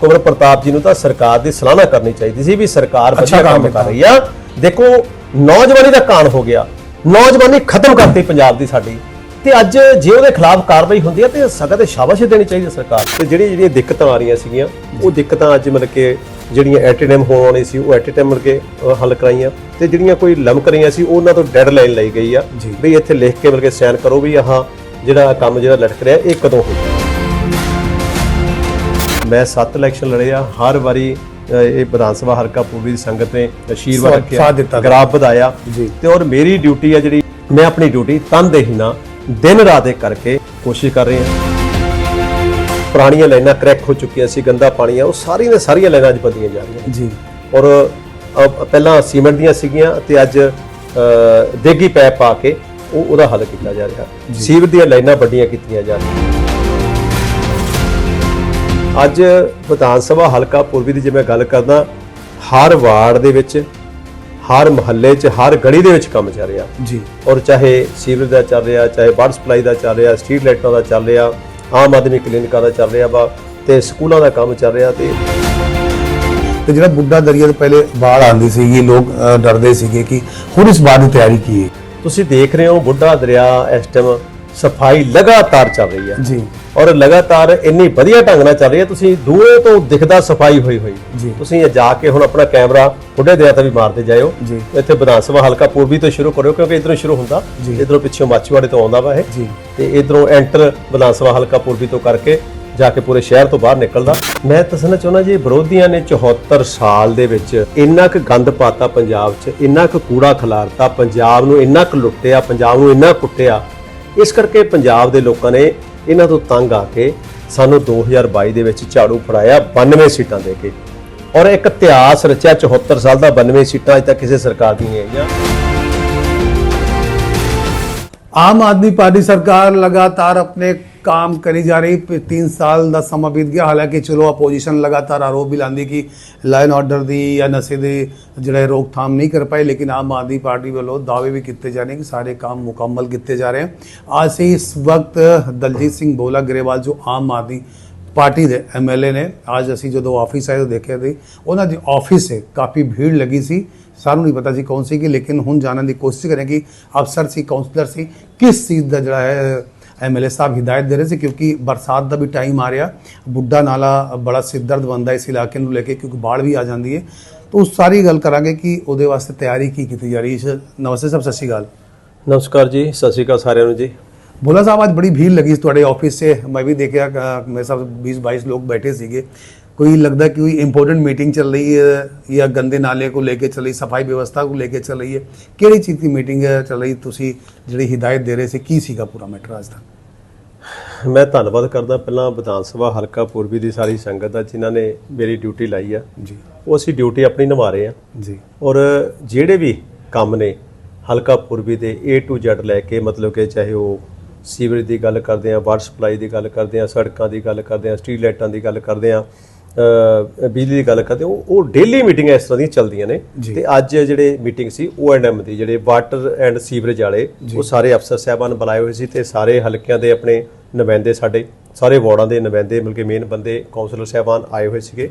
ਕੁਮਰ ਪ੍ਰਤਾਪ ਜੀ ਨੂੰ ਤਾਂ ਸਰਕਾਰ ਦੀ ਸਲਾਹਨਾ ਕਰਨੀ ਚਾਹੀਦੀ ਸੀ ਵੀ ਸਰਕਾਰ ਵਧੀਆ ਕੰਮ ਕਰ ਰਹੀ ਆ। ਦੇਖੋ ਨੌਜਵਾਨੀ ਦਾ ਕਾਣ ਹੋ ਗਿਆ। ਨੌਜਵਾਨੀ ਖਤਮ ਕਰਤੀ ਪੰਜਾਬ ਦੀ ਸਾਡੀ। ਤੇ ਅੱਜ ਜੇ ਉਹਦੇ ਖਿਲਾਫ ਕਾਰਵਾਈ ਹੁੰਦੀ ਹੈ ਤੇ ਸਖਤ ਸ਼ਾਬਾਸ਼ ਦੇਣੀ ਚਾਹੀਦੀ ਸਰਕਾਰ। ਤੇ ਜਿਹੜੀ ਜਿਹੜੀਆਂ ਦਿੱਕਤਾਂ ਆ ਰਹੀਆਂ ਸੀਗੀਆਂ ਉਹ ਦਿੱਕਤਾਂ ਅੱਜ ਮਤਲਬ ਕਿ ਜਿਹੜੀਆਂ ਐਟੀਐਮ ਹੋਣ ਵਾਲੀ ਸੀ ਉਹ ਐਟੀਐਮ ਮਿਲ ਕੇ ਅ, ਹੱਲ ਕਰਾਈਆਂ। ਤੇ ਜਿਹੜੀਆਂ ਕੋਈ ਲਮਕ ਰਹੀਆਂ ਸੀ ਉਹਨਾਂ ਤੋਂ ਡੈਡਲਾਈਨ ਲਈ ਗਈ ਆ। ਜੀ। ਵੀ ਇੱਥੇ ਲਿਖ ਕੇ ਮਿਲ ਕੇ ਸਾਈਨ ਕਰੋ ਵੀ ਆਹ ਜਿਹੜਾ ਕੰਮ ਜਿਹੜਾ ਲਟਕ ਰਿਹਾ ਇਹ ਕਦੋਂ ਹੋਊਗਾ? ਮੈਂ ਸੱਤ ਇਲੈਕਸ਼ਨ ਲੜੇ ਆ ਹਰ ਵਾਰੀ ਇਹ ਵਿਧਾਨ ਸਭਾ ਹਲਕਾ ਪੂਰਬੀ ਦੀ ਸੰਗਤ ਨੇ ਅਸ਼ੀਰਵਾਦ ਰੱਖਿਆ। ਗਰਾਬ ਵਧਾਇਆ ਜੀ। ਤੇ ਔਰ ਮੇਰੀ ਡਿਊਟੀ ਆ ਜਿਹੜੀ ਮੈਂ ਆਪਣੀ ਡਿਊਟੀ ਤਨਦੇਹੀ ਨਾਲ ਦਿਨ ਰਾਤ ਇੱਕ ਕਰਕੇ ਕੋਸ਼ਿਸ਼ ਕਰ ਰਹੇ। ਹਾਂ ਪੁਰਾਣੀਆਂ ਲਾਈਨਾਂ ਕਰੈਕ ਹੋ ਚੁੱਕੀਆਂ ਸੀ ਗੰਦਾ ਪਾਣੀ ਆ ਉਹ ਸਾਰੀਆਂ ਦੀਆਂ ਸਾਰੀਆਂ ਲਾਈਨਾਂ ਅੱਜ ਬਦਲੀਆਂ ਜਾ ਰਹੀਆਂ। ਜੀ। ਔਰ ਪਹਿਲਾਂ ਸੀਮੈਂਟ ਦੀਆਂ ਸੀਗੀਆਂ ਤੇ ਅੱਜ ਦੇਗੀ ਪੈਪ ਪਾ ਕੇ ਉਹ ਉਹਦਾ ਹੱਲ ਕੀਤਾ ਜਾ ਰਿਹਾ। ਸੀਵਰ ਦੀਆਂ ਲਾਈਨਾਂ ਵੱਡੀਆਂ ਕੀਤੀਆਂ ਜਾ ਰਹੀਆਂ। ਅੱਜ ਵਿਧਾਨ ਸਭਾ ਹਲਕਾ ਪੂਰਬੀ ਦੀ ਜੇ ਮੈਂ ਗੱਲ ਕਰਦਾ ਹਰ ਵਾਰਡ ਦੇ ਵਿੱਚ ਹਰ ਮੁਹੱਲੇ 'ਚ ਹਰ ਗਲੀ ਦੇ ਵਿੱਚ ਕੰਮ ਚੱਲ ਰਿਹਾ। ਜੀ। ਔਰ ਚਾਹੇ ਸੀਵਰ ਦਾ ਚੱਲ ਰਿਹਾ ਚਾਹੇ ਵਾਟਰ ਸਪਲਾਈ ਦਾ ਚੱਲ ਰਿਹਾ ਸਟਰੀਟ ਲਾਈਟਾਂ ਦਾ ਚੱਲ ਰਿਹਾ ਆਮ ਆਦਮੀ ਕਲੀਨਿਕਾਂ ਦਾ ਚੱਲ ਰਿਹਾ ਵਾ ਤੇ ਸਕੂਲਾਂ ਦਾ ਕੰਮ ਚੱਲ ਰਿਹਾ ਤੇ ਤੇ ਜਿਹੜਾ ਬੁੱਢਾ ਦਰਿਆ ਤੋਂ ਪਹਿਲੇ ਬਾੜ ਆਂਦੀ ਸੀਗੀ ਲੋਕ ਡਰਦੇ ਸੀਗੇ ਕਿ ਹੁਣ ਇਸ ਬਾੜ ਦੀ ਤਿਆਰੀ ਕੀ ਹੈ? ਤੁਸੀਂ ਦੇਖ ਰਹੇ ਹੋ ਬੁੱਢਾ ਦਰਿਆ ਇਸ ਟਾਈਮ ਸਫ਼ਾਈ ਲਗਾਤਾਰ ਚੱਲ ਰਹੀ ਹੈ ਜੀ ਔਰ ਲਗਾਤਾਰ ਇੰਨੀ ਵਧੀਆ ਢੰਗ ਨਾਲ ਚੱਲ ਰਹੀ ਹੈ ਤੁਸੀਂ ਦੂਰੋਂ ਤੋਂ ਦਿਖਦਾ ਸਫ਼ਾਈ ਹੋਈ ਹੋਈ ਜੀ। ਤੁਸੀਂ ਇਹ ਜਾ ਕੇ ਹੁਣ ਆਪਣਾ ਕੈਮਰਾ ਬੁੱਢੇ ਦਰਿਆ ਤੇ ਵੀ ਮਾਰਦੇ ਜਾਇਓ ਜੀ। ਇੱਥੇ ਵਿਧਾਨ ਸਭਾ ਹਲਕਾ ਪੂਰਬੀ ਤੋਂ ਸ਼ੁਰੂ ਕਰਿਓ ਕਿਉਂਕਿ ਇਧਰੋਂ ਸ਼ੁਰੂ ਹੁੰਦਾ। ਇਧਰੋਂ ਪਿੱਛੋਂ ਮਾਚੀਵਾੜੇ ਤੋਂ ਆਉਂਦਾ ਵਾ ਇਹ ਜੀ। ਤੇ ਇਧਰੋਂ ਐਂਟਰ ਵਿਧਾਨ ਸਭਾ ਹਲਕਾ ਪੂਰਬੀ ਤੋਂ ਕਰਕੇ ਜਾ ਕੇ ਪੂਰੇ ਸ਼ਹਿਰ ਤੋਂ ਬਾਹਰ ਨਿਕਲਦਾ ਮੈਂ ਦੱਸਣਾ ਚਾਹੁੰਦਾ ਜੀ ਵਿਰੋਧੀਆਂ ਨੇ 74 ਸਾਲ ਦੇ ਵਿੱਚ ਇੰਨਾ ਕੁ ਗੰਦ ਪਾਤਾ ਪੰਜਾਬ 'ਚ ਇੰਨਾ ਕੁ ਕੂੜਾ ਖਿਲਾਰਤਾ ਪੰਜਾਬ ਨੂੰ ਇੰਨਾ ਕੁ ਲੁੱਟਿਆ ਪੰਜਾਬ ਨੂੰ ਇੰਨਾ ਕੁੱਟਿਆ ਇਸ ਕਰਕੇ ਪੰਜਾਬ ਦੇ ਲੋਕਾਂ ਨੇ ਇਹਨਾਂ ਤੋਂ ਤੰਗ ਆ ਕੇ ਸਾਨੂੰ 2022 ਦੇ ਵਿੱਚ ਝਾੜੂ ਫੜਾਇਆ 92 ਸੀਟਾਂ ਦੇ ਕੇ। ਔਰ ਇੱਕ ਇਤਿਹਾਸ ਰਚਿਆ 74 ਸਾਲ ਦਾ 92 ਸੀਟਾਂ ਅਜ ਤੱਕ ਕਿਸੇ ਸਰਕਾਰ ਦੀ ਨਹੀਂ ਆਈਆਂ। ਆਮ ਆਦਮੀ ਪਾਰਟੀ ਸਰਕਾਰ ਲਗਾਤਾਰ ਆਪਣੇ काम करी जा रही फिर तीन साल ਦਾ ਸਮਾਂ ਬੀਤ ਗਿਆ ਹਾਲਾਂਕਿ ਚਲੋ ਆਪੋਜੀਸ਼ਨ ਲਗਾਤਾਰ ਆਰੋਪ ਵੀ ਲਾਉਂਦੀ ਕਿ ਲਾਇਨ ਆਰਡਰ ਦੀ ਜਾਂ ਨਸ਼ੇ ਦੇ ਜਿਹੜੇ ਰੋਕਥਾਮ ਨਹੀਂ ਕਰ ਪਾਏ ਲੇਕਿਨ ਆਮ ਆਦਮੀ ਪਾਰਟੀ ਵੱਲੋਂ ਦਾਅਵੇ ਵੀ ਕੀਤੇ ਜਾ ਰਹੇ ਕਿ ਸਾਰੇ ਕੰਮ ਮੁਕੰਮਲ ਕੀਤੇ ਜਾ ਰਹੇ ਹਨ ਅੱਜ ਸੇ ਇਸ ਵਕਤ ਦਲਜੀਤ ਸਿੰਘ ਬੋਲਾ ਗਰੇਵਾਲ ਜੋ ਆਮ ਆਦਮੀ ਪਾਰਟੀ ਦੇ ਐਮਐਲਏ ਨੇ ਅੱਜ ਅਸੀਂ ਜਦੋਂ ਆਫਿਸ ਆਏ ਤਾਂ ਦੇਖਿਆ ਸੀ ਉਹਨਾਂ ਦੀ ਆਫਿਸ 'ਤੇ ਕਾਫੀ ਭੀੜ ਲੱਗੀ ਸੀ ਸਾਨੂੰ ਨਹੀਂ ਪਤਾ ਸੀ ਕੌਣ ਸੀ ਕਿ ਲੇਕਿਨ ਹੁਣ ਜਾਣਨ ਦੀ ਕੋਸ਼ਿਸ਼ ਕਰਾਂਗੇ ਅਫਸਰ ਸੀ ਕਾਉਂਸਲਰ ਸੀ ਕਿਸ ਚੀਜ਼ ਦਾ ਜਿਹੜਾ ਹੈ ਐਮਐਲਏ ਸਾਹਿਬ ਹਿਦਾਇਤ ਦੇ ਰਹੇ ਸੀ ਕਿਉਂਕਿ ਬਰਸਾਤ ਦਾ ਵੀ ਟਾਈਮ ਆ ਰਿਹਾ। ਬੁੱਢਾ ਨਾਲਾ ਬੜਾ ਸਿਰਦਰਦ ਬੰਦਾ ਇਸ ਇਲਾਕੇ ਨੂੰ ਲੈ ਕੇ ਕਿਉਂਕਿ ਬਾੜ ਵੀ ਆ ਜਾਂਦੀ ਹੈ। ਤਾਂ ਉਸ ਸਾਰੀ ਗੱਲ ਕਰਾਂਗੇ ਕਿ ਉਹਦੇ ਵਾਸਤੇ ਤਿਆਰੀ ਕੀ ਕੀਤੀ ਜਾ ਰਹੀ ਹੈ। ਨਮਸਤੇ ਸਭ ਸਤਿ ਸ਼੍ਰੀ ਅਕਾਲ। ਨਮਸਕਾਰ ਜੀ ਸਤਿ ਸ਼੍ਰੀ ਅਕਾਲ ਸਾਰਿਆਂ ਨੂੰ ਜੀ। ਭੋਲਾ ਸਾਹਿਬ ਅੱਜ ਬੜੀ ਭੀੜ ਲੱਗੀ ਤੁਹਾਡੇ ਆਫਿਸ 'ਚ। ਮੈਂ ਵੀ ਦੇਖਿਆ ਮੇਰੇ ਸਾਹਿਬ 20 22 ਲੋਕ ਬੈਠੇ ਸੀਗੇ। कोई लगता है कि कोई इंपॉर्टेंट मीटिंग चल रही है या गंदे नाले को लेके चल रही सफाई व्यवस्था को लेके चल रही है ਕਿਹੜੀ ਚੀਜ਼ ਦੀ ਮੀਟਿੰਗ ਚੱਲ ਰਹੀ ਤੁਸੀਂ ਜਿਹੜੀ ਹਿਦਾਇਤ ਦੇ ਰਹੇ ਸੀ ਕੀ ਸੀਗਾ ਪੂਰਾ ਮੈਟਰ ਅੱਜ ਦਾ ਮੈਂ ਧੰਨਵਾਦ ਕਰਦਾ ਪਹਿਲਾਂ ਵਿਧਾਨ ਸਭਾ ਹਲਕਾ ਪੂਰਬੀ ਦੀ ਸਾਰੀ ਸੰਗਤ ਦਾ ਜਿਨ੍ਹਾਂ ਨੇ ਮੇਰੀ ਡਿਊਟੀ ਲਾਈ ਆ ਜੀ ਉਹ ਅਸੀਂ ਡਿਊਟੀ ਆਪਣੀ ਨਿਭਾ ਰਹੇ ਆ ਜੀ ਔਰ ਜਿਹੜੇ ਵੀ ਕੰਮ ਨੇ ਹਲਕਾ ਪੂਰਬੀ ਦੇ A to Z ਲੈ ਕੇ ਮਤਲਬ ਕਿ ਚਾਹੇ ਉਹ ਸੀਵਰੇਜ ਦੀ ਗੱਲ ਕਰਦੇ ਆ ਵਾਟਰ ਸਪਲਾਈ ਦੀ ਗੱਲ ਕਰਦੇ ਆ ਸੜਕਾਂ ਦੀ ਗੱਲ ਕਰਦੇ ਆ ਸਟਰੀਟ ਲਾਈਟਾਂ ਦੀ ਗੱਲ ਕਰਦੇ ਆ ਅ, ਬਿਜਲੀ ਦੀ ਗੱਲ ਕਰਦੇ ਉਹ ਉਹ ਡੇਲੀ ਮੀਟਿੰਗਾਂ ਇਸ ਤਰ੍ਹਾਂ ਦੀਆਂ ਚੱਲਦੀਆਂ ਨੇ। ਤੇ ਅੱਜ ਜਿਹੜੇ ਮੀਟਿੰਗ ਸੀ O&M ਦੀ ਜਿਹੜੇ ਵਾਟਰ ਐਂਡ ਸੀਵਰੇਜ ਵਾਲੇ ਉਹ ਸਾਰੇ ਅਫਸਰ ਸਾਹਿਬਾਨ ਬੁਲਾਏ ਹੋਏ ਸੀ ਤੇ ਸਾਰੇ ਹਲਕਿਆਂ ਦੇ ਆਪਣੇ ਨੁਮਾਇੰਦੇ ਸਾਡੇ ਸਾਰੇ ਵਾਰਡਾਂ ਦੇ ਨੁਮਾਇੰਦੇ ਮਿਲ ਕੇ ਮੇਨ ਬੰਦੇ ਕਾਉਂਸਲਰ ਸਾਹਿਬਾਨ ਆਏ ਹੋਏ ਸੀਗੇ।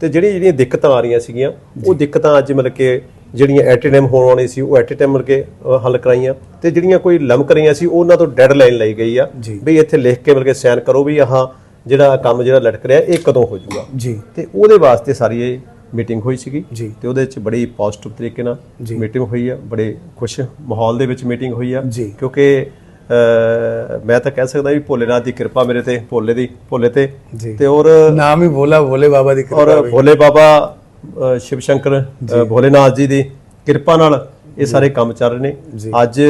ਤੇ ਜਿਹੜੀਆਂ ਜਿਹੜੀਆਂ ਦਿੱਕਤਾਂ ਆ ਰਹੀਆਂ ਸੀਗੀਆਂ ਉਹ ਦਿੱਕਤਾਂ ਅੱਜ ਮਤਲਬ ਕਿ ਜਿਹੜੀਆਂ ਐਟੀਐਮ ਹੋਣ ਵਾਲੀ ਸੀ ਉਹ ਐਟੀਐਮ ਮਿਲ ਕੇ ਹੱਲ ਕਰਾਈਆਂ। ਤੇ ਜਿਹੜੀਆਂ ਕੋਈ ਲਮਕ ਰਹੀਆਂ ਸੀ ਉਹਨਾਂ ਤੋਂ ਡੈਡਲਾਈਨ ਲਈ ਗਈ ਆ। ਵੀ ਇੱਥੇ ਲਿਖ ਕੇ ਮਿਲ ਕੇ ਸਾਈਨ ਕਰੋ ਵੀ ਆਹ ਜਿਹੜਾ ਕੰਮ ਜਿਹੜਾ ਲਟਕ ਰਿਹਾ ਇਹ ਕਦੋਂ ਹੋ ਜਾਊਗਾ ਜੀ ਤੇ ਉਹਦੇ ਵਾਸਤੇ ਸਾਰੀ ਇਹ ਮੀਟਿੰਗ ਹੋਈ ਸੀਗੀ ਜੀ। ਤੇ ਉਹਦੇ ਵਿੱਚ ਬੜੀ ਪੋਜ਼ਿਟਿਵ ਤਰੀਕੇ ਨਾਲ। ਮੀਟਿੰਗ ਹੋਈ ਆ ਬੜੇ ਖੁਸ਼ ਮਾਹੌਲ ਦੇ ਵਿੱਚ ਮੀਟਿੰਗ ਹੋਈ ਆ ਜੀ। ਕਿਉਂਕਿ ਮੈਂ ਤਾਂ ਕਹਿ ਸਕਦਾ ਵੀ ਭੋਲੇਨਾਥ ਦੀ ਕਿਰਪਾ ਮੇਰੇ ਤੇ ਭੋਲੇ ਦੀ ਭੋਲੇ ਤੇ। ਤੇ ਔਰ ਨਾਮ ਹੀ ਭੋਲਾ ਭੋਲੇ ਬਾਬਾ ਦੀ ਕਿਰਪਾ ਔਰ। ਭੋਲੇ ਬਾਬਾ ਸ਼ਿਵ ਸ਼ੰਕਰ ਭੋਲੇਨਾਥ ਜੀ ਦੀ ਕਿਰਪਾ ਨਾਲ ਇਹ ਸਾਰੇ ਕੰਮ ਚੱਲ ਰਹੇ। ਨੇ ਅੱਜ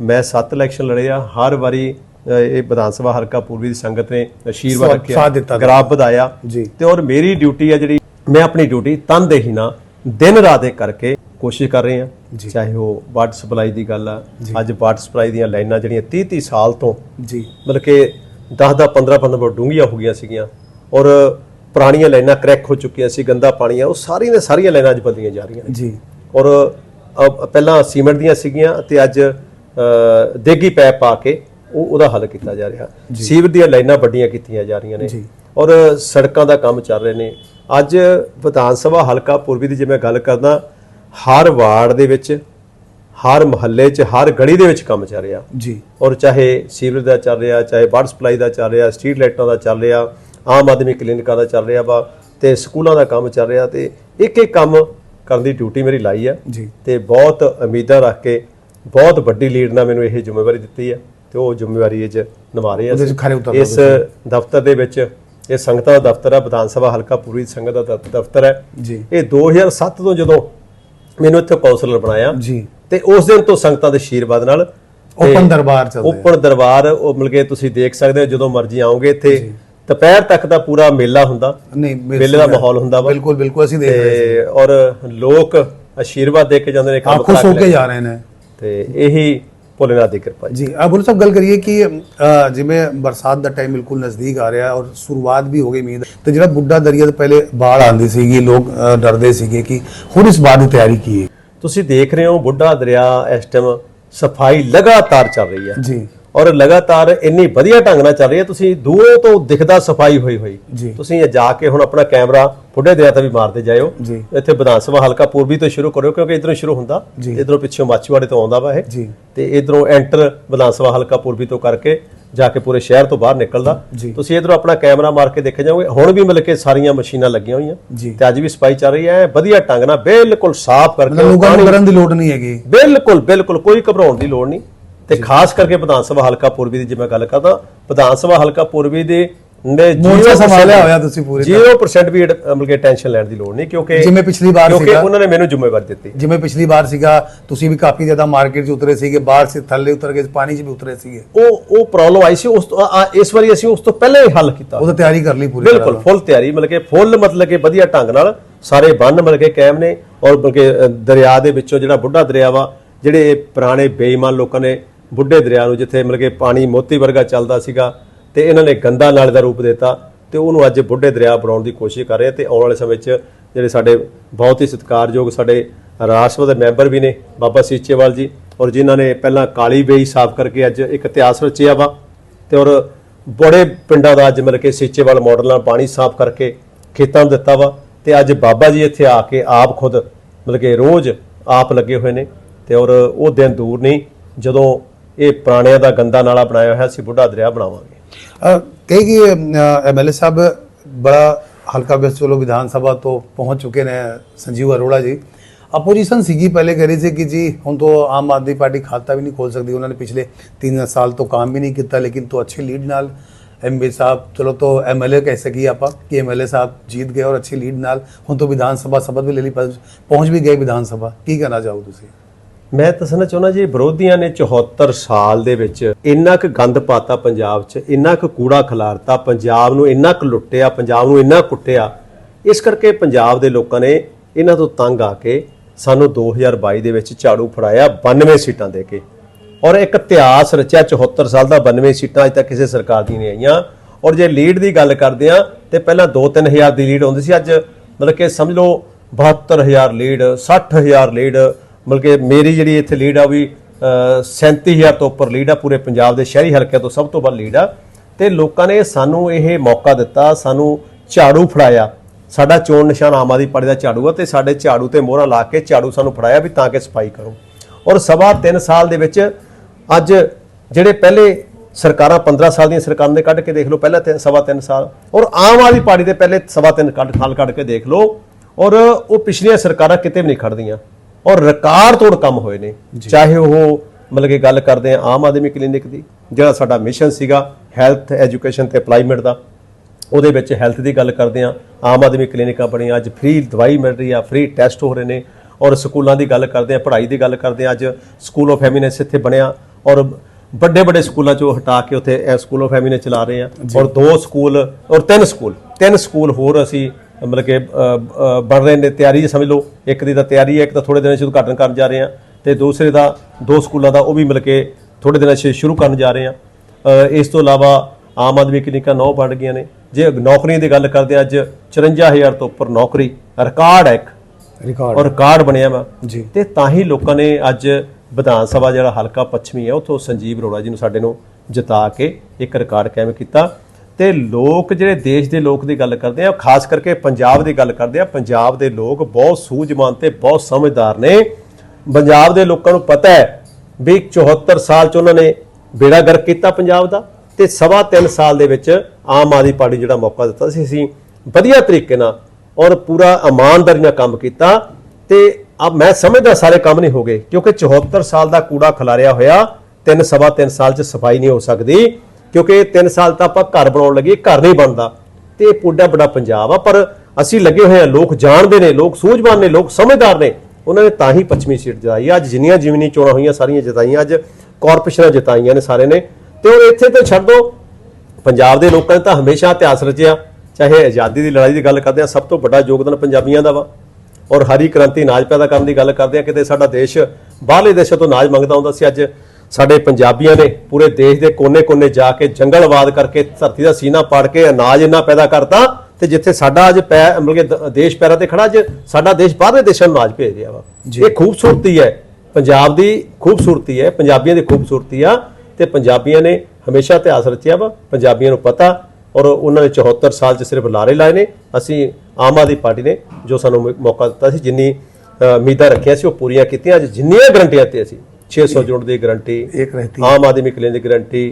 ਮੈਂ ਸੱਤ ਇਲੈਕਸ਼ਨ ਲੜੇ ਆ ਹਰ ਵਾਰੀ ਇਹ ਵਿਧਾਨ ਸਭਾ ਹਲਕਾ ਪੂਰਬੀ ਦੀ ਸੰਗਤ ਨੇ ਅਸ਼ੀਰਵਾਦ ਰੱਖਿਆ ਗਰਾਬ ਵਧਾਇਆ। ਤੇ ਔਰ ਮੇਰੀ ਡਿਊਟੀ ਆ ਜਿਹੜੀ ਮੈਂ ਆਪਣੀ ਡਿਊਟੀ ਤਨਦੇਹੀ ਨਾਲ ਦਿਨ ਰਾਤ ਇੱਕ ਕਰਕੇ ਕੋਸ਼ਿਸ਼ ਕਰ ਰਹੇ ਆ ਜੀ। ਚਾਹੇ ਉਹ ਵਾਟਰ ਸਪਲਾਈ ਦੀ ਗੱਲ ਆ ਅੱਜ ਵਾਟਰ ਸਪਲਾਈ ਦੀਆਂ ਲਾਈਨਾਂ ਜਿਹੜੀਆਂ 30 30 ਸਾਲ ਤੋਂ ਜੀ। ਮਤਲਬ ਕਿ 10 10 15 15 ਫੁੱਟ ਡੂੰਘੀਆਂ ਹੋ ਗਈਆਂ ਸੀਗੀਆਂ ਔਰ ਪੁਰਾਣੀਆਂ ਲਾਈਨਾਂ ਕਰੈਕ ਹੋ ਚੁੱਕੀਆਂ ਸੀ ਗੰਦਾ ਪਾਣੀ ਆ ਉਹ ਸਾਰੀਆਂ ਦੀਆਂ ਸਾਰੀਆਂ ਲਾਈਨਾਂ ਅੱਜ ਬਦਲੀਆਂ ਜਾ ਰਹੀਆਂ ਨੇ। ਜੀ। ਔਰ ਪਹਿਲਾਂ ਸੀਮੈਂਟ ਦੀਆਂ ਸੀਗੀਆਂ ਤੇ ਅੱਜ ਦੇਗੀ ਪੈਪ ਪਾ ਕੇ ਉਹ ਉਹਦਾ ਹੱਲ ਕੀਤਾ ਜਾ ਰਿਹਾ। ਸੀਵਰ ਦੀਆਂ ਲਾਈਨਾਂ ਵੱਡੀਆਂ ਕੀਤੀਆਂ ਜਾ ਰਹੀਆਂ ਨੇ। ਔਰ ਸੜਕਾਂ ਦਾ ਕੰਮ ਚੱਲ ਰਹੇ ਨੇ। ਅੱਜ ਵਿਧਾਨ ਸਭਾ ਹਲਕਾ ਪੂਰਬੀ ਦੀ ਜੇ ਮੈਂ ਗੱਲ ਕਰਦਾ ਹਰ ਵਾਰਡ ਦੇ ਵਿੱਚ ਹਰ ਮੁਹੱਲੇ 'ਚ ਹਰ ਗਲੀ ਦੇ ਵਿੱਚ ਕੰਮ ਚੱਲ ਰਿਹਾ। ਜੀ। ਔਰ ਚਾਹੇ ਸੀਵਰੇਜ ਦਾ ਚੱਲ ਰਿਹਾ ਚਾਹੇ ਵਾਟਰ ਸਪਲਾਈ ਦਾ ਚੱਲ ਰਿਹਾ ਸਟਰੀਟ ਲਾਈਟਾਂ ਦਾ ਚੱਲ ਰਿਹਾ ਆਮ ਆਦਮੀ ਕਲੀਨਿਕਾਂ ਦਾ ਚੱਲ ਰਿਹਾ ਵਾ ਤੇ ਸਕੂਲਾਂ ਦਾ ਕੰਮ ਚੱਲ ਰਿਹਾ ਤੇ ਇੱਕ ਇੱਕ ਕੰਮ ਕਰਨ ਦੀ ਡਿਊਟੀ ਮੇਰੀ ਲਾਈ ਆ। ਜੀ। ਤੇ ਬਹੁਤ ਉਮੀਦਾਂ ਰੱਖ ਕੇ ਬਹੁਤ ਵੱਡੀ ਲੀਡ ਨਾਲ ਮੈਨੂੰ ਇਹ ਜ਼ਿੰਮੇਵਾਰੀ ਦਿੱਤੀ ਆ। ਤੇ ਉਹ ਜ਼ਿੰਮੇਵਾਰੀ ਇਹ 'ਚ ਨਿਭਾ ਰਹੇ ਆ। ਇਸ ਦਫ਼ਤਰ ਦੇ ਵਿੱਚ ਇਹ ਸੰਗਤਾਂ ਦਾ ਦਫ਼ਤਰ ਆ ਵਿਧਾਨ ਸਭਾ ਹਲਕਾ ਪੂਰੀ ਸੰਗਤ ਦਾ ਦਫ਼- ਦਫ਼ਤਰ ਹੈ। ਜੀ। ਇਹ 2007 ਤੋਂ ਜਦੋਂ ਮੈਨੂੰ ਇੱਥੇ ਕਾਉਂਸਲਰ ਬਣਾਇਆ ਜੀ। ਤੇ ਉਸ ਦਿਨ ਤੋਂ ਸੰਗਤਾਂ ਦੇ ਆਸ਼ੀਰਵਾਦ ਨਾਲ ਓਪਨ ਦਰਬਾਰ ਚੱਲਦਾ ਹੈ। ਓਪਨ ਦਰਬਾਰ ਉਹ ਮਿਲ ਕੇ ਤੁਸੀਂ ਦੇਖ ਸਕਦੇ ਹੋ ਜਦੋਂ ਮਰਜ਼ੀ ਆਓਗੇ ਇੱਥੇ ਦੁਪਹਿਰ ਤੱਕ ਦਾ ਪੂਰਾ ਮੇਲਾ ਹੁੰਦਾ ਨਹੀਂ ਮੇਲੇ ਦਾ ਮਾਹੌਲ ਹੁੰਦਾ ਵਾ। ਬਿਲਕੁਲ ਬਿਲकुल ਅਸੀਂ ਦੇਖ ਰਹੇ ਤੇ ਔਰ ਲੋਕ ਆਸ਼ੀਰਵਾਦ ਦੇ ਕੇ ਜਾਂਦੇ ਨੇ ਕੰਮ ਖੁਸ਼ ਕਰਾ ਹੋ ਕੇ ਕੇ। ਜਾ ਰਹੇ ਨੇ। ਤੇ ਇਹੀ ਭੋਲੇਨਾਥ ਦੀ ਕਿਰਪਾ ਜੀ। ਜੀ ਅਬੁਲ ਸਾਹਿਬ ਗੱਲ ਕਰੀਏ ਕਿ ਜਿਵੇਂ ਬਰਸਾਤ ਦਾ ਟਾਈਮ ਬਿਲਕੁਲ ਨਜ਼ਦੀਕ ਆ ਰਿਹਾ ਹੈ ਔਰ ਸ਼ੁਰੂਆਤ ਵੀ ਹੋ ਗਈ ਮੀਂਹ ਦੀ। ਤੇ ਜਿਹੜਾ ਬੁੱਢਾ ਦਰਿਆ ਤੋਂ ਪਹਿਲੇ ਬਾੜ ਆਂਦੀ ਸੀਗੀ ਲੋਕ ਡਰਦੇ ਸੀਗੇ ਕਿ ਹੁਣ ਇਸ ਬਾੜ ਦੀ ਤਿਆਰੀ ਕੀ ਹੈ? ਤੁਸੀਂ ਦੇਖ ਰਹੇ ਹੋ ਬੁੱਢਾ ਦਰਿਆ ਇਸ ਟਾਈਮ ਸਫ਼ਾਈ ਲਗਾਤਾਰ ਚੱਲ ਰਹੀ ਹੈ। ਜੀ। ਔਰ ਲਗਾਤਾਰ ਇੰਨੀ ਵਧੀਆ ਢੰਗ ਨਾਲ ਚੱਲ ਰਹੀ ਹੈ ਤੁਸੀਂ ਦੂਰੋਂ ਤੋਂ ਦਿਖਦਾ ਸਫ਼ਾਈ ਹੋਈ ਹੋਈ। ਤੁਸੀਂ ਇਹ ਜਾ ਕੇ ਹੁਣ ਆਪਣਾ ਕੈਮਰਾ ਬੁੱਢੇ ਦਰਿਆ ਤੇ ਵੀ ਮਾਰਦੇ ਜਾਇਓ। ਇੱਥੇ ਵਿਧਾਨ ਸਭਾ ਹਲਕਾ ਪੂਰਬੀ ਤੋਂ ਸ਼ੁਰੂ ਕਰਿਓ ਕਿਉਂਕਿ ਇਧਰੋਂ ਸ਼ੁਰੂ ਹੁੰਦਾ। ਇਧਰੋਂ ਪਿੱਛੋਂ ਮਾਚੀਵਾੜੇ ਤੋਂ ਆਉਂਦਾ ਵਾ ਇਹ। ਤੇ ਇਧਰੋਂ ਐਂਟਰ ਵਿਧਾਨ ਸਭਾ ਹਲਕਾ ਪੂਰਬੀ ਤੋਂ ਕਰਕੇ ਜਾ ਕੇ ਪੂਰੇ ਸ਼ਹਿਰ ਤੋਂ ਬਾਹਰ ਨਿਕਲਦਾ। ਤੁਸੀਂ ਇਧਰੋਂ ਆਪਣਾ ਕੈਮਰਾ ਮਾਰ ਕੇ ਦੇਖੇ ਜਾਓਗੇ ਹੁਣ ਵੀ ਮਿਲ ਕੇ ਸਾਰੀਆਂ ਮਸ਼ੀਨਾਂ ਲੱਗੀਆਂ ਹੋਈਆਂ। ਤੇ ਅੱਜ ਵੀ ਸਫ਼ਾਈ ਚੱਲ ਰਹੀ ਹੈ ਵਧੀਆ ਢੰਗ ਨਾਲ ਬਿਲਕੁਲ ਸਾਫ਼ ਕਰਕੇ ਲੋਕਾਂ ਨੂੰ ਡਰਨ ਦੀ ਲੋੜ ਨਹੀਂ ਹੈਗੀ ਬਿਲਕੁਲ ਬਿਲਕੁਲ ਕੋਈ ਘਬਰਾਉਣ ਦੀ ਲੋੜ ਨਹੀਂ ਤੇ ਖਾਸ ਕਰਕੇ ਵਿਧਾਨ ਸਭਾ ਹਲਕਾ ਪੂਰਬੀ ਦੀ ਜੇ ਮੈਂ ਗੱਲ ਕਰਦਾ ਵਿਧਾਨ ਸਭਾ ਹਲਕਾ ਪੂਰਬੀ ਦੇ ਨੇ ਮੋਰਚਾ 0% ਸੰਭਾਲਿਆ ਹੋਇਆ ਤੁਸੀਂ ਪੂਰੀ 0% ਵੀ ਮਤਲਬ ਕਿ ਟੈਨਸ਼ਨ ਲੈਣ ਦੀ ਲੋੜ ਨਹੀਂ ਕਿਉਂਕਿ ਜਿਵੇਂ ਪਿਛਲੀ ਵਾਰ ਕਿਉਂਕਿ ਸੀਗਾ। ਉਹਨਾਂ ਨੇ ਮੈਨੂੰ ਜ਼ਿੰਮੇਵਾਰੀ ਦਿੱਤੀ। ਜਿਵੇਂ ਪਿਛਲੀ ਵਾਰ ਸੀਗਾ ਤੁਸੀਂ ਵੀ ਕਾਫੀ ਜ਼ਿਆਦਾ ਮਾਰਕੀਟ 'ਚ ਉਤਰੇ ਸੀਗੇ ਬਾਹਰ ਸੇ ਥੱਲੇ ਉਤਰ ਕੇ ਪਾਣੀ 'ਚ ਵੀ ਉਤਰੇ ਸੀਗੇ। ਉਹ ਉਹ ਪ੍ਰੋਬਲਮ ਆਈ ਸੀ ਉਸ ਤੋਂ ਇਸ ਵਾਰੀ ਅਸੀਂ ਉਸ ਤੋਂ ਪਹਿਲਾਂ ਹੀ ਹੱਲ ਕੀਤਾ। ਉਹਦਾ ਤਿਆਰੀ ਕਰ ਲਈ ਪੂਰੀ ਬਿਲਕੁਲ ਫੁੱਲ ਤਿਆਰੀ ਮਤਲਬ ਕਿ ਫੁੱਲ ਮਤਲਬ ਕਿ ਵਧੀਆ ਢੰਗ ਨਾਲ ਸਾਰੇ ਬੰਨ ਮਤਲਬ ਕਿ ਕਾਇਮ ਨੇ ਔਰ ਮਤਲਬ ਕਿ ਦਰਿਆ ਦੇ ਵਿੱਚੋਂ ਜਿਹੜਾ ਬੁੱਢਾ ਦਰਿਆ ਵਾ ਜਿਹੜੇ ਪੁਰਾਣੇ ਬੇਈਮਾਨ ਲੋਕਾਂ ਨੇ ਬੁੱਢੇ ਦਰਿਆ ਨੂੰ, ਜਿੱਥੇ ਮਤਲਬ ਕਿ ਪਾਣੀ ਮੋਤੀ ਵਰਗਾ ਚੱਲਦਾ ਸੀਗਾ ਤੇ ਇਹਨਾਂ ਨੇ ਗੰਦਾ ਨਾਲੇ ਦਾ ਰੂਪ ਦਿੱਤਾ ਤੇ ਉਹਨੂੰ ਅੱਜ ਬੁੱਢੇ ਦਰਿਆ ਬਣਾਉਣ ਦੀ ਕੋਸ਼ਿਸ਼ ਕਰ ਰਹੇ ਆ ਤੇ ਆਉਣ ਵਾਲੇ ਸਮੇਂ 'ਚ ਜਿਹੜੇ ਸਾਡੇ ਬਹੁਤ ਹੀ ਸਤਿਕਾਰਯੋਗ ਸਾਡੇ ਰਾਸ਼ਟਰ ਮੈਂਬਰ ਵੀ ਨੇ, ਬਾਬਾ ਸੀਚੇਵਾਲ ਜੀ, ਔਰ ਜਿਨ੍ਹਾਂ ਨੇ ਪਹਿਲਾਂ ਕਾਲੀ ਬੇਈ ਸਾਫ਼ ਕਰਕੇ ਅੱਜ ਇੱਕ ਇਤਿਹਾਸ ਰਚਿਆ ਵਾ ਤੇ ਔਰ ਬੜੇ ਪਿੰਡਾਂ ਦਾ ਅੱਜ ਮਿਲ ਕੇ ਸੀਚੇਵਾਲ ਮਾਡਲ ਨਾਲ ਪਾਣੀ ਸਾਫ਼ ਕਰਕੇ ਖੇਤਾਂ ਨੂੰ ਦਿੱਤਾ ਵਾ ਤੇ ਅੱਜ ਬਾਬਾ ਜੀ ਇੱਥੇ ਆ ਕੇ ਆਪ ਖੁਦ ਮਤਲਬ ਕਿ ਰੋਜ਼ ਆਪ ਲੱਗੇ ਹੋਏ ਨੇ ਤੇ ਔਰ ਉਹ ਦਿਨ ਦੂਰ ਨਹੀਂ, ਜਦੋਂ ਇਹ ਪੁਰਾਣਿਆਂ ਦਾ ਗੰਦਾ ਨਾਲਾ ਬਣਾਇਆ ਹੋਇਆ ਸੀ ਬੁੱਢਾ ਦਰਿਆ ਬਣਾਵਾਂਗੇ। ਅ, ਕਹੇ ਕਿ ਐਮਐਲਏ ਸਾਹਿਬ ਬੜਾ ਹਲਕਾ ਵਿੱਚ ਚਲੋ ਵਿਧਾਨ ਸਭਾ ਤੋਂ ਪਹੁੰਚ ਚੁੱਕੇ ਨੇ ਸੰਜੀਵ ਅਰੋੜਾ ਜੀ। ਅਪੋਜੀਸ਼ਨ ਸੀਗੀ ਪਹਿਲੇ ਕਹ ਰਹੀ ਸੀ ਕਿ ਜੀ ਹੁਣ ਤੋਂ ਆਮ ਆਦਮੀ ਪਾਰਟੀ ਖਾਤਾ ਵੀ ਨਹੀਂ ਖੋਲ ਸਕਦੀ ਉਹਨਾਂ ਨੇ ਪਿਛਲੇ 3 ਸਾਲ ਤੋਂ ਕੰਮ ਵੀ ਨਹੀਂ ਕੀਤਾ ਲੇਕਿਨ ਤੋਂ ਅੱਛੀ ਲੀਡ ਨਾਲ ਐਮਪੀ ਸਾਹਿਬ ਚਲੋ ਤੋਂ ਐਮਐਲਏ ਕਹਿ ਸਕੀ ਆਪਾਂ ਕਿ ਐਮਐਲਏ ਸਾਹਿਬ जीत ਗਏ ਔਰ ਅੱਛੀ ਲੀਡ ਨਾਲ ਹੁਣ ਤੋਂ ਵਿਧਾਨ ਸਭਾ ਸ਼ਬਦ ਵੀ ਲੈ ਲਈ ਪਹੁੰਚ ਪਹੁੰਚ ਵੀ ਗਏ ਵਿਧਾਨ ਸਭਾ। ਕੀ ਕਹਿਣਾ ਚਾਹੋ ਤੁਸੀਂ? ਮੈਂ ਦੱਸਣਾ ਚਾਹੁੰਦਾ ਜੀ, ਵਿਰੋਧੀਆਂ ਨੇ 74 ਸਾਲ ਦੇ ਵਿੱਚ ਇੰਨਾ ਕੁ ਗੰਦ ਪਾਤਾ ਪੰਜਾਬ 'ਚ, ਇੰਨਾ ਕੁ ਕੂੜਾ ਖਿਲਾਰਤਾ, ਪੰਜਾਬ ਨੂੰ ਇੰਨਾ ਕੁ ਲੁੱਟਿਆ, ਪੰਜਾਬ ਨੂੰ ਇੰਨਾ ਕੁੱਟਿਆ। ਇਸ ਕਰਕੇ ਪੰਜਾਬ ਦੇ ਲੋਕਾਂ ਨੇ ਇਹਨਾਂ ਤੋਂ ਤੰਗ ਆ ਕੇ ਸਾਨੂੰ 2022 ਦੇ ਵਿੱਚ ਝਾੜੂ ਫੜਾਇਆ 92 ਸੀਟਾਂ ਦੇ ਕੇ। ਔਰ ਇੱਕ ਇਤਿਹਾਸ ਰਚਿਆ 74 ਸਾਲ ਦਾ 92 ਸੀਟਾਂ ਅਜ ਤੱਕ ਕਿਸੇ ਸਰਕਾਰ ਦੀ ਨਹੀਂ ਆਈਆਂ। ਔਰ ਜੇ ਲੀਡ ਦੀ ਗੱਲ ਕਰਦੇ ਆ ਤੇ ਪਹਿਲਾਂ 2-3000 ਦੀ ਲੀਡ ਹੁੰਦੀ ਸੀ, ਅੱਜ ਮਤਲਬ ਕਿ ਸਮਝ ਲਓ 72000 ਲੀਡ 60000 ਲੀਡ ਮਤਲਬ ਕਿ ਮੇਰੀ ਜਿਹੜੀ ਇੱਥੇ ਲੀਡ ਆ ਉਹ ਵੀ ਅਹ, 37000 ਤੋਂ ਉੱਪਰ ਲੀਡ ਆ ਪੂਰੇ ਪੰਜਾਬ ਦੇ ਸ਼ਹਿਰੀ ਹਲਕਿਆਂ ਤੋਂ ਸਭ ਤੋਂ ਵੱਧ ਲੀਡ ਆ। ਤੇ ਲੋਕਾਂ ਨੇ ਸਾਨੂੰ ਇਹ ਮੌਕਾ ਦਿੱਤਾ ਸਾਨੂੰ ਝਾੜੂ ਫੜਾਇਆ। ਸਾਡਾ ਚੋਣ ਨਿਸ਼ਾਨ ਆਮ ਆਦਮੀ ਪਾਰਟੀ ਦਾ ਝਾੜੂ ਆ ਤੇ ਸਾਡੇ ਝਾੜੂ ਤੇ ਮੋਹਰਾਂ ਲਾ ਕੇ ਝਾੜੂ ਸਾਨੂੰ ਫੜਾਇਆ ਵੀ ਤਾਂ ਕਿ ਸਫ਼ਾਈ ਕਰੋ। ਔਰ ਸਵਾ 3 ਸਾਲ ਦੇ ਵਿੱਚ ਅੱਜ ਜਿਹੜੇ ਪਹਿਲੇ ਸਰਕਾਰਾਂ 15 ਸਾਲ ਦੀਆਂ ਸਰਕਾਰਾਂ ਦੇ ਕੱਢ ਕੇ ਦੇਖ ਲਓ ਪਹਿਲਾਂ ਤਿੰਨ ਸਵਾ 3 ਸਾਲ। ਔਰ ਆਮ ਆਦਮੀ ਪਾਰਟੀ ਦੇ ਪਹਿਲੇ ਸਵਾ 3 ਕੱਢ ਸਾਲ ਕੱਢ ਕੇ ਦੇਖ ਲਓ। ਔਰ ਉਹ ਪਿਛਲੀਆਂ ਸਰਕਾਰਾਂ ਕਿਤੇ ਵੀ ਨਹੀਂ ਖੜਦੀਆਂ ਔਰ ਰਿਕਾਰਡ ਤੋੜ ਕੰਮ ਹੋਏ ਨੇ। ਚਾਹੇ ਉਹ ਮਤਲਬ ਕਿ ਗੱਲ ਕਰਦੇ ਆ ਆਮ ਆਦਮੀ ਕਲੀਨਿਕ ਦੀ ਜਿਹੜਾ ਸਾਡਾ ਮਿਸ਼ਨ ਸੀਗਾ ਹੈਲਥ ਐਜੂਕੇਸ਼ਨ ਤੇ ਅਪਲਾਈਮੈਂਟ ਦਾ ਉਹਦੇ ਵਿੱਚ ਹੈਲਥ ਦੀ ਗੱਲ ਕਰਦੇ ਆ। ਆਮ ਆਦਮੀ ਕਲੀਨਿਕਾਂ ਬਣੀਆਂ ਅੱਜ ਫ੍ਰੀ ਦਵਾਈ ਮਿਲ ਰਹੀ ਆ ਫ੍ਰੀ ਟੈਸਟ ਹੋ ਰਹੇ ਨੇ ਔਰ ਸਕੂਲਾਂ ਦੀ ਗੱਲ ਕਰਦੇ ਆ ਪੜ੍ਹਾਈ ਦੀ ਗੱਲ ਕਰਦੇ ਆ। ਅੱਜ ਸਕੂਲ ਆਫ ਐਮਿਨੈਂਸ ਇੱਥੇ ਬਣਿਆ ਔਰ ਵੱਡੇ ਵੱਡੇ ਸਕੂਲਾਂ ਚੋਂ ਹਟਾ ਕੇ ਉੱਥੇ ਇਹ ਸਕੂਲ ਆਫ ਐਮਿਨੈਂਸ ਚਲਾ ਰਹੇ ਆ। ਔਰ ਦੋ ਸਕੂਲ ਔਰ ਤਿੰਨ ਸਕੂਲ ਤਿੰਨ ਸਕੂਲ ਹੋਰ ਅਸੀਂ ਮਤਲਬ ਕਿ ਬਣ ਰਹੇ ਨੇ ਤਿਆਰੀ ਸਮਝ ਲਓ ਇੱਕ ਦੀ ਤਾਂ ਤਿਆਰੀ ਹੈ ਇੱਕ ਤਾਂ ਥੋੜੇ ਦਿਨਾਂ 'ਚ ਉਦਘਾਟਨ ਕਰਨ ਜਾ ਰਹੇ ਆ ਤੇ ਦੂਸਰੇ ਦਾ ਦੋ ਸਕੂਲਾਂ ਦਾ ਉਹ ਵੀ ਮਿਲ ਕੇ ਥੋੜੇ ਦਿਨਾਂ 'ਚ ਸ਼ੁਰੂ ਕਰਨ ਜਾ ਰਹੇ ਆ ਇਸ ਤੋਂ ਇਲਾਵਾ ਆਮ ਆਦਮੀ ਕਲੀਨਿਕਾਂ ਨੌ ਬਣ ਗਈਆਂ ਨੇ। ਜੇ ਨੌਕਰੀਆਂ ਦੀ ਗੱਲ ਕਰਦੇ ਅੱਜ 54000 ਤੋਂ ਉੱਪਰ ਨੌਕਰੀ ਰਿਕਾਰਡ ਹੈ ਇੱਕ। ਰਿਕਾਰਡ। ਔਰ ਰਿਕਾਰਡ ਬਣਿਆ ਵਾ। ਜੀ। ਤੇ ਤਾਂ ਹੀ ਲੋਕਾਂ ਨੇ ਅੱਜ ਵਿਧਾਨ ਸਭਾ ਜਿਹੜਾ ਹਲਕਾ ਪੱਛਮੀ ਹੈ ਉੱਥੋਂ ਸੰਜੀਵ ਅਰੋੜਾ ਜੀ ਨੂੰ ਸਾਡੇ ਨੂੰ ਜਿਤਾ ਕੇ ਇੱਕ ਰਿਕਾਰਡ ਕਾਇਮ ਕੀਤਾ। ਤੇ ਲੋਕ ਜਿਹੜੇ ਦੇਸ਼ ਦੇ ਲੋਕ ਦੀ ਗੱਲ ਕਰਦੇ ਆ ਖਾਸ ਕਰਕੇ ਪੰਜਾਬ ਦੀ ਗੱਲ ਕਰਦੇ ਆ, ਪੰਜਾਬ ਦੇ ਲੋਕ ਬਹੁਤ ਸੂਝਵਾਨ ਤੇ ਬਹੁਤ ਸਮਝਦਾਰ ਨੇ। ਪੰਜਾਬ ਦੇ ਲੋਕਾਂ ਨੂੰ ਪਤਾ ਹੈ ਵੀ 74 ਸਾਲ ਚ ਉਹਨਾਂ ਨੇ ਬੇੜਾ ਗਰਕ ਕੀਤਾ ਪੰਜਾਬ ਦਾ ਤੇ ਸਵਾ ਤਿੰਨ ਸਾਲ ਦੇ ਵਿੱਚ ਆਮ ਆਦਮੀ ਪਾਰਟੀ ਜਿਹੜਾ ਮੌਕਾ ਦਿੱਤਾ ਸੀ, ਅਸੀਂ ਵਧੀਆ ਤਰੀਕੇ ਨਾਲ ਔਰ ਪੂਰਾ ਇਮਾਨਦਾਰੀ ਨਾਲ ਕੰਮ ਕੀਤਾ ਤੇ ਅਬ ਮੈਂ ਸਮਝਦਾ ਸਾਰੇ ਕੰਮ ਨਹੀਂ ਹੋ ਗਏ ਕਿਉਂਕਿ 74 ਸਾਲ ਦਾ ਕੂੜਾ ਖਿਲਾਰਿਆ ਹੋਇਆ, ਤਿੰਨ ਸਵਾ ਤਿੰਨ ਸਾਲ ਚ ਸਫ਼ਾਈ ਨਹੀਂ ਹੋ ਸਕਦੀ। ਕਿਉਂਕਿ 3 ਸਾਲ ਤਾਂ ਆਪਾਂ ਘਰ ਬਣਾਉਣ ਲੱਗੇ, ਘਰ ਨਹੀਂ ਬਣਦਾ। ਤੇ ਇਹ ਪੁੱਡਾ ਬੜਾ ਪੰਜਾਬ ਆ, ਪਰ ਅਸੀਂ ਲੱਗੇ ਹੋਏ ਆ, ਲੋਕ ਜਾਣਦੇ ਨੇ, ਲੋਕ ਸੂਝਵਾਨ ਨੇ, ਲੋਕ ਸਮਝਦਾਰ ਨੇ। ਉਹਨਾਂ ਨੇ ਤਾਂ ਹੀ ਪੱਛਮੀ ਸੀਟ ਜਿਤਾਈ। ਅੱਜ ਜਿੰਨੀਆਂ ਜ਼ਮੀਨੀ ਚੋਣਾਂ ਹੋਈਆਂ, ਸਾਰੀਆਂ ਜਿਤਾਈਆਂ, ਅੱਜ ਕਾਰਪੋਰੇਸ਼ਨਾਂ ਜਿਤਾਈਆਂ ਨੇ ਸਾਰੇ ਨੇ। ਤੇ ਉਹ ਇੱਥੇ ਤੇ ਛੱਡ ਦੋ। ਪੰਜਾਬ ਦੇ ਲੋਕਾਂ ਨੇ ਤਾਂ ਹਮੇਸ਼ਾ ਇਤਿਹਾਸ ਰਚਿਆ। ਚਾਹੇ ਆਜ਼ਾਦੀ ਦੀ ਲੜਾਈ ਦੀ ਗੱਲ ਕਰਦੇ ਆ, ਸਭ ਤੋਂ ਵੱਡਾ ਯੋਗਦਾਨ ਪੰਜਾਬੀਆਂ ਦਾ ਵਾ। ਔਰ ਹਰੀ ਕ੍ਰਾਂਤੀ ਨਾਜ ਪੈਦਾ ਕਰਨ ਦੀ ਗੱਲ ਕਰਦੇ ਆ, ਕਿਤੇ ਸਾਡਾ ਦੇਸ਼ ਬਾਹਰਲੇ ਦੇਸ਼ਾਂ ਤੋਂ ਨਾਜ ਮੰਗਦਾ ਹੁੰਦਾ ਸੀ ਅੱਜ। ਸਾਡੇ ਪੰਜਾਬੀਆਂ ਨੇ ਪੂਰੇ ਦੇਸ਼ ਦੇ ਕੋਨੇ-ਕੋਨੇ ਜਾ ਕੇ ਜੰਗਲਵਾਦ ਕਰਕੇ ਧਰਤੀ ਦਾ ਸੀਨਾ ਪਾੜ ਕੇ ਅਨਾਜ ਇੰਨਾ ਪੈਦਾ ਕਰਤਾ ਤੇ ਜਿੱਥੇ ਸਾਡਾ ਅੱਜ ਪੈ ਮਤਲਬ ਕਿ ਦੇਸ਼ ਪੈਰਾਂ ਤੇ ਖੜਾ ਅੱਜ ਸਾਡਾ ਦੇਸ਼ ਬਾਹਰਲੇ ਦੇਸ਼ਾਂ ਨੂੰ ਅਨਾਜ ਭੇਜ ਰਿਹਾ ਵਾ। ਇਹ ਖੂਬਸੂਰਤੀ ਹੈ। ਪੰਜਾਬ ਦੀ ਖੂਬਸੂਰਤੀ ਹੈ। ਪੰਜਾਬੀਆਂ ਦੀ ਖੂਬਸੂਰਤੀ ਆ ਤੇ ਪੰਜਾਬੀਆਂ ਨੇ ਹਮੇਸ਼ਾ ਇਤਿਹਾਸ ਰਚਿਆ ਵਾ। ਪੰਜਾਬੀਆਂ ਨੂੰ ਪਤਾ ਔਰ ਉਹਨਾਂ ਨੇ 74 ਸਾਲ ਚ ਸਿਰਫ ਲਾਰੇ ਲਾਏ ਨੇ। ਅਸੀਂ ਆਮ ਆਦਮੀ ਪਾਰਟੀ ਨੇ ਜੋ ਸਾਨੂੰ ਮੌਕਾ ਦਿੱਤਾ ਸੀ ਜਿੰਨੀ ਉਮੀਦਾਂ ਰੱਖੀਆਂ ਸੀ ਉਹ ਪੂਰੀਆਂ ਕੀਤੀਆਂ। ਅੱਜ ਜਿੰਨੀਆਂ ਗਰੰਟੀਆਂ ਤੇ ਅਸੀਂ 600 ਜੋੜ ਦੇ ਗਾਰੰਟੀ ਇੱਕ ਰਹਤੀ ਆਮ ਆਦਮੀ ਕਲਿਆਂ ਦੀ ਗਾਰੰਟੀ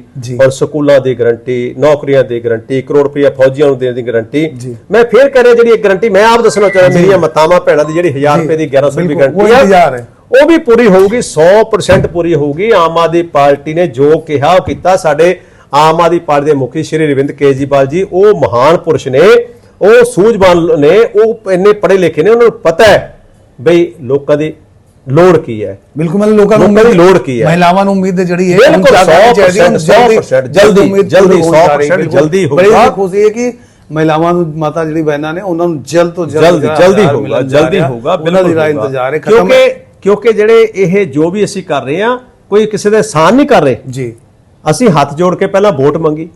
ਔਰ ਸਕੂਲਾਂ ਦੀ ਗਾਰੰਟੀ ਨੌਕਰੀਆਂ ਦੀ ਗਾਰੰਟੀ ਕਰੋੜ ਰੁਪਏ ਫੌਜੀਆਂ ਨੂੰ ਦੇਣ ਦੀ ਗਾਰੰਟੀ। ਮੈਂ ਫੇਰ ਕਹਿ ਰਿਹਾ ਜਿਹੜੀ ਇਹ ਗਾਰੰਟੀ ਮੈਂ ਆਪ ਦੱਸਣਾ ਚਾਹੁੰਦਾ ਮੇਰੀਆਂ ਮਤਾਵਾਂ ਭੈਣਾਂ ਦੀ ਜਿਹੜੀ 1000 ਰੁਪਏ ਦੀ 1100 ਰੁਪਏ ਗਾਰੰਟੀ ਹੈ। ਉਹ ਵੀ ਪੂਰੀ ਹੋਊਗੀ 100% ਪੂਰੀ ਹੋਊਗੀ। ਆਮ ਆਦਮੀ ਪਾਰਟੀ ਨੇ ਜੋ ਕਿਹਾ ਉਹ ਕੀਤਾ ਸਾਡੇ ਆਮ ਆਦਮੀ ਪਾਰਟੀ ਦੇ ਮੁਖੀ ਸ਼੍ਰੀ ਰਵਿੰਦ ਕੇਜੀਵਾਲ ਜੀ। ਉਹ ਮਹਾਨ ਪੁਰਸ਼ ਨੇ ਉਹ ਸੂਝਵਾਨ ਨੇ ਉਹ ਇੰਨੇ ਪੜ੍ਹੇ ਲਿਖੇ ਨੇ ਉਹਨਾਂ ਨੂੰ ਪਤਾ ਹੈ ਬਈ ਲੋਕਾਂ ਦੀ ਲੋੜ ਕੀ ਹੈ ਬਿਲਕੁਲ ਮਤਲਬ ਲੋਕਾਂ ਲੋਕਾਂ ਦੀ ਲੋੜ ਕੀ ਹੈ? ਮਹਿਲਾਵਾਂ ਨੂੰ ਉਮੀਦ ਜਿਹੜੀ ਹੈ ਬਿਲਕੁਲ, ਹੁਣ ਕਿਆ ਕਰਨੀ ਚਾਹੀਦੀ ਹੈ? 100% ਜਲਦੀ, ਜਲਦੀ, ਪੂਰੀ ਹੋਣ ਜਾ ਰਹੀ ਹੈ, 100% ਬਿਲਕੁਲ। ਜਲਦੀ ਬੜੀ ਹੋਊਗਾ। ਖੁਸ਼ੀ ਹੈ ਕਿ ਮਹਿਲਾਵਾਂ ਨੂੰ ਮਾਤਾ ਜਿਹੜੀ ਬਹਿਨਾਂ ਨੇ ਉਹਨਾਂ ਨੂੰ ਜਲਦ ਤੋਂ ਜਲਦ ਜਲਦੀ ਹੋਊਗਾ ਜਲਦੀ ਹੋਊਗਾ ਉਹਨਾਂ ਦੀ। ਇੰਤਜ਼ਾਰ ਹੈ। ਕਿਉਂਕਿ ਕਿਉਂਕਿ ਜਿਹੜੇ ਇਹ ਜੋ ਵੀ ਅਸੀਂ ਕਰ ਰਹੇ ਹਾਂ ਕੋਈ ਕਿਸੇ ਦੇ ਆਸਾਨ ਨਹੀਂ ਕਰ ਰਹੇ ਜੀ ਅਸੀਂ ਹੱਥ ਜੋੜ ਕੇ ਪਹਿਲਾਂ ਵੋਟ ਮੰਗੀ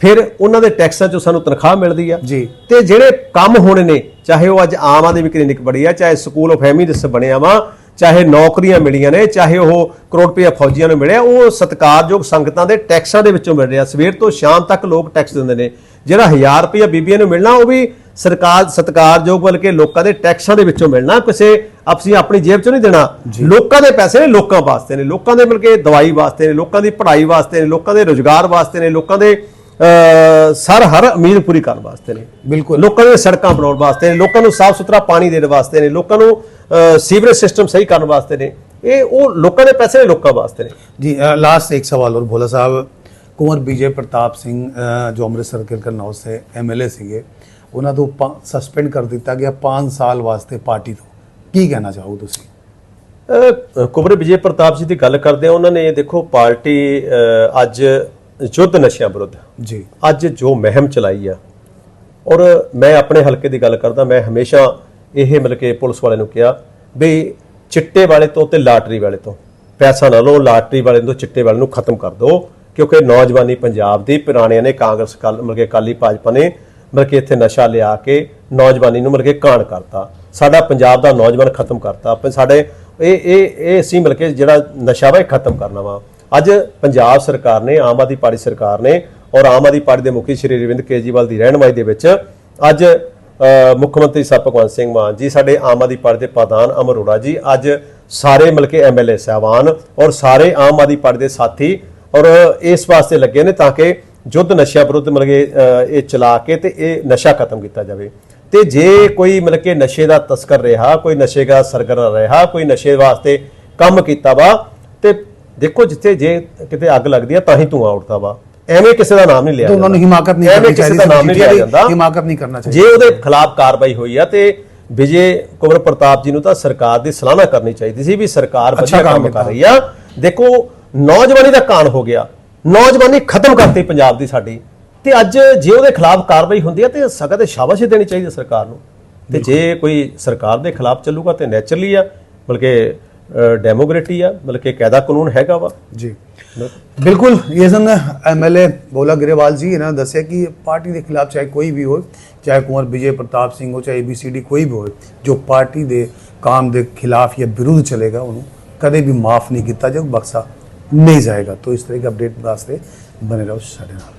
ਫਿਰ ਉਹਨਾਂ ਦੇ ਟੈਕਸਾਂ ਚੋਂ ਸਾਨੂੰ ਤਨਖਾਹ ਮਿਲਦੀ ਆ ਜੀ। ਤੇ ਜਿਹੜੇ ਕੰਮ ਹੋਣੇ ਨੇ ਚਾਹੇ ਉਹ ਅੱਜ ਆਮ ਆਦਮੀ ਕਲੀਨਿਕ ਬਣੀ ਆ ਚਾਹੇ ਸਕੂਲ ਆਫ ਐਮਿਨਸ ਬਣਿਆ ਵਾ ਚਾਹੇ ਨੌਕਰੀਆਂ ਮਿਲੀਆਂ ਨੇ ਚਾਹੇ ਉਹ ਕਰੋੜ ਰੁਪਇਆ ਫੌਜੀਆਂ ਨੂੰ ਮਿਲਿਆ ਉਹ ਸਤਿਕਾਰਯੋਗ ਸੰਗਤਾਂ ਦੇ ਟੈਕਸਾਂ ਦੇ ਵਿੱਚੋਂ ਮਿਲ ਰਿਹਾ। ਸਵੇਰ ਤੋਂ ਸ਼ਾਮ ਤੱਕ ਲੋਕ ਟੈਕਸ ਦਿੰਦੇ ਨੇ। ਜਿਹੜਾ 1000 ਰੁਪਇਆ ਬੀਬੀਆਂ ਨੂੰ ਮਿਲਣਾ ਉਹ ਵੀ ਸਰਕਾਰ ਸਤਿਕਾਰਯੋਗ ਬਲਕਿ ਲੋਕਾਂ ਦੇ ਟੈਕਸਾਂ ਦੇ ਵਿੱਚੋਂ ਮਿਲਣਾ। ਕਿਸੇ ਅਸੀਂ ਆਪਣੀ ਜੇਬ ਚੋਂ ਨਹੀਂ ਦੇਣਾ। ਲੋਕਾਂ ਦੇ ਪੈਸੇ ਨੇ ਲੋਕਾਂ ਵਾਸਤੇ ਨੇ। ਲੋਕਾਂ ਦੇ ਬਲਕਿ ਦਵਾਈ ਵਾਸਤੇ ਨੇ ਲੋਕਾਂ ਦੀ ਪੜ੍ਹਾਈ ਵਾਸਤੇ ਨੇ ਲੋਕਾਂ ਦੇ ਰੋਜ਼ਗਾਰ ਵਾਸਤੇ ਨੇ ਲੋਕਾਂ ਦੇ ਸਰ ਹਰ ਉਮੀਦ ਪੂਰੀ ਕਰਨ ਵਾਸਤੇ ਨੇ ਬਿਲਕੁਲ ਲੋਕਾਂ ਦੀਆਂ ਸੜਕਾਂ ਬਣਾਉਣ ਵਾਸਤੇ ਨੇ ਲੋਕਾਂ ਨੂੰ ਸਾਫ਼ ਸੁਥਰਾ ਪਾਣੀ ਦੇਣ ਵਾਸਤੇ ਨੇ ਲੋਕਾਂ ਨੂੰ ਅਹ, ਸੀਵਰੇਜ ਸਿਸਟਮ ਸਹੀ ਕਰਨ ਵਾਸਤੇ ਨੇ ਇਹ ਉਹ ਲੋਕਾਂ ਦੇ ਪੈਸੇ ਨੇ ਲੋਕਾਂ ਵਾਸਤੇ ਨੇ जी लास्ट एक सवाल और भोला साहब ਕੁੰਵਰ ਵਿਜੇ ਪ੍ਰਤਾਪ ਸਿੰਘ ਅ, ਜੋ ਅੰਮ੍ਰਿਤਸਰ ਕੇ ਕਰਨੌਲ ਸੇ ਐਮਐਲਏ ਸੀਗੇ ਉਹਨਾਂ ਤੋਂ ਸਸਪੈਂਡ ਕਰ ਦਿੱਤਾ ਗਿਆ 5 ਸਾਲ ਵਾਸਤੇ ਪਾਰਟੀ ਤੋਂ ਕੀ ਕਹਿਣਾ ਚਾਹੋ ਤੁਸੀਂ ਅਹ, ਕੁੰਵਰ ਵਿਜੇ ਪ੍ਰਤਾਪ ਜੀ ਦੀ ਗੱਲ ਕਰਦੇ ਆ ਉਹਨਾਂ ਨੇ ਦੇਖੋ ਪਾਰਟੀ ਅਹ, ਅੱਜ ਯੁੱਧ ਨਸ਼ਿਆਂ ਵਿਰੁੱਧ। ਜੀ। ਅੱਜ ਜੋ ਮਹਿਮ ਚਲਾਈ ਆ ਔਰ ਮੈਂ ਆਪਣੇ ਹਲਕੇ ਦੀ ਗੱਲ ਕਰਦਾ ਮੈਂ ਹਮੇਸ਼ਾ ਇਹ ਮਤਲਬ ਕਿ ਪੁਲਿਸ ਵਾਲੇ ਨੂੰ ਕਿਹਾ ਵੀ ਚਿੱਟੇ ਵਾਲੇ ਤੋਂ ਤੇ ਲਾਟਰੀ ਵਾਲੇ ਤੋਂ। ਪੈਸਾ ਨਾ ਲਓ ਲਾਟਰੀ ਵਾਲੇ ਤੋਂ ਚਿੱਟੇ ਵਾਲੇ ਨੂੰ ਖਤਮ ਕਰ ਦਿਓ ਕਿਉਂਕਿ ਨੌਜਵਾਨੀ ਪੰਜਾਬ ਦੀ ਪੁਰਾਣਿਆਂ ਨੇ ਕਾਂਗਰਸ ਕੱਲ ਮਤਲਬ ਕਿ ਅਕਾਲੀ ਭਾਜਪਾ ਨੇ ਮਤਲਬ ਕਿ ਇੱਥੇ ਨਸ਼ਾ ਲਿਆ ਕੇ ਨੌਜਵਾਨੀ ਨੂੰ ਮਤਲਬ ਕਿ ਕਾਣ ਕਰਤਾ। ਸਾਡਾ ਪੰਜਾਬ ਦਾ ਨੌਜਵਾਨ ਖਤਮ ਕਰਤਾ। ਆਪਾਂ ਸਾਡੇ ਇਹ ਇਹ ਇਹ ਅਸੀਂ ਮਤਲਬ ਕਿ ਜਿਹੜਾ ਨਸ਼ਾ ਵਾ ਇਹ ਖਤਮ ਕਰਨਾ ਵਾ। ਅੱਜ ਪੰਜਾਬ ਸਰਕਾਰ ਨੇ, ਆਮ ਆਦਮੀ ਪਾਰਟੀ ਸਰਕਾਰ ਨੇ ਔਰ ਆਮ ਆਦਮੀ ਪਾਰਟੀ ਦੇ ਮੁਖੀ ਸ਼੍ਰੀ ਰਵਿੰਦ ਕੇਜੀਵਾਲ ਦੀ ਰਹਿਨਮਾਈ ਦੇ ਵਿੱਚ ਅੱਜ ਮੁੱਖ ਮੰਤਰੀ ਸਾਹਿਬ ਭਗਵੰਤ ਸਿੰਘ ਮਾਨ ਜੀ, ਸਾਡੇ ਆਮ ਆਦਮੀ ਪਾਰਟੀ ਦੇ ਪ੍ਰਧਾਨ ਅਮਰੋੜਾ ਜੀ, ਅੱਜ ਸਾਰੇ ਮਿਲ ਕੇ ਐਮਐਲਏ ਸਾਹਿਬਾਨ ਔਰ ਸਾਰੇ ਆਮ ਆਦਮੀ ਪਾਰਟੀ ਦੇ ਸਾਥੀ ਔਰ ਇਸ ਵਾਸਤੇ ਲੱਗੇ ਨੇ ਤਾਂ ਕਿ ਯੁੱਧ ਨਸ਼ਿਆਂ ਵਿਰੁੱਧ ਮਤਲਬ ਕਿ ਇਹ ਚਲਾ ਕੇ ਤੇ ਇਹ ਨਸ਼ਾ ਖਤਮ ਕੀਤਾ ਜਾਵੇ। ਤੇ ਜੇ ਕੋਈ ਮਤਲਬ ਕਿ ਨਸ਼ੇ ਦਾ ਤਸਕਰ ਰਿਹਾ, ਕੋਈ ਨਸ਼ੇ ਦਾ ਸਰਗਰਮ ਰਿਹਾ, ਕੋਈ ਨਸ਼ੇ ਵਾਸਤੇ ਕੰਮ ਕੀਤਾ ਵਾ ਦੇਖੋ ਜਿੱਥੇ ਜੇ ਕਿਤੇ ਅੱਗ ਲੱਗਦੀ ਆ ਤਾਂ ਹੀ ਧੂਆਂ ਉੱਠਦਾ ਵਾ। ਐਵੇਂ ਕਿਸੇ ਦਾ ਨਾਮ ਨਹੀਂ ਲਿਆ ਉਹਨਾਂ ਨੂੰ। ਹਿਮਾਕਤ ਨਹੀਂ ਕਰਨੀ ਕਿਸੇ ਚਾਹੀਦੀ ਦਾ ਨਾਮ ਨਹੀਂ ਲਿਆ ਜਾਂਦਾ। ਹਿਮਾਕਤ ਨਹੀਂ ਕਰਨਾ ਚਾਹੀਦਾ। ਜੇ ਉਹਦੇ ਖਿਲਾਫ ਕਾਰਵਾਈ ਹੋਈ ਆ ਤੇ ਵਿਜੇ ਕੁਮਰ ਪ੍ਰਤਾਪ ਜੀ ਨੂੰ ਤਾਂ ਸਰਕਾਰ ਦੀ ਸਲਾਹਨਾ ਕਰਨੀ ਚਾਹੀਦੀ ਸੀ ਵੀ ਸਰਕਾਰ ਵਧੀਆ ਕੰਮ ਕਰ। ਰਹੀ ਆ। ਦੇਖੋ ਨੌਜਵਾਨੀ ਦਾ ਕਾਣ ਹੋ ਗਿਆ। ਨੌਜਵਾਨੀ ਖਤਮ ਕਰਤੀ ਪੰਜਾਬ ਦੀ ਸਾਡੀ। ਤੇ ਅੱਜ ਜੇ ਉਹਦੇ ਖਿਲਾਫ ਕਾਰਵਾਈ ਹੁੰਦੀ ਆ ਤੇ ਸਖਤ ਸ਼ਾਬਾਸ਼ੀ ਦੇਣੀ ਚਾਹੀਦੀ ਹੈ ਸਰਕਾਰ ਨੂੰ। ਤੇ ਜੇ ਕੋਈ ਸਰਕਾਰ ਦੇ ਖਿਲਾਫ ਚੱਲੂਗਾ ਤੇ ਨੇਚਰਲੀ ਆ ਬਲਕਿ ਡੈਮੋਕ੍ਰੇਟੀ ਆ ਬਲਕਿ ਕਾਇਦਾ ਕਾਨੂੰਨ ਹੈਗਾ ਵਾ ਜੀ ਬਿਲਕੁਲ ਇਹ ਸਨ ਐਮਐਲਏ ਭੋਲਾ ਗਰੇਵਾਲ ਜੀ ਇਹਨਾਂ ਨੇ ਦੱਸਿਆ ਕਿ ਪਾਰਟੀ ਦੇ ਖਿਲਾਫ ਚਾਹੇ ਕੋਈ ਵੀ ਹੋਵੇ ਚਾਹੇ ਕੁੰਵਰ ਵਿਜੇ ਪ੍ਰਤਾਪ ਸਿੰਘ ਹੋ ਚਾਹੇ ਏਬੀਸੀਡੀ ਕੋਈ ਵੀ ਹੋਵੇ ਜੋ ਪਾਰਟੀ ਦੇ ਕੰਮ ਦੇ ਖਿਲਾਫ ਜਾਂ ਵਿਰੁੱਧ ਚਲੇਗਾ ਉਹਨੂੰ ਕਦੇ ਵੀ ਮਾਫ ਨਹੀਂ ਕੀਤਾ ਜਾਊ ਬਖਸ਼ਾ ਨਹੀਂ ਜਾਏਗਾ तो इस तरह के अपडेट वास्ते बने रहो ਸਾਡੇ ਨਾਲ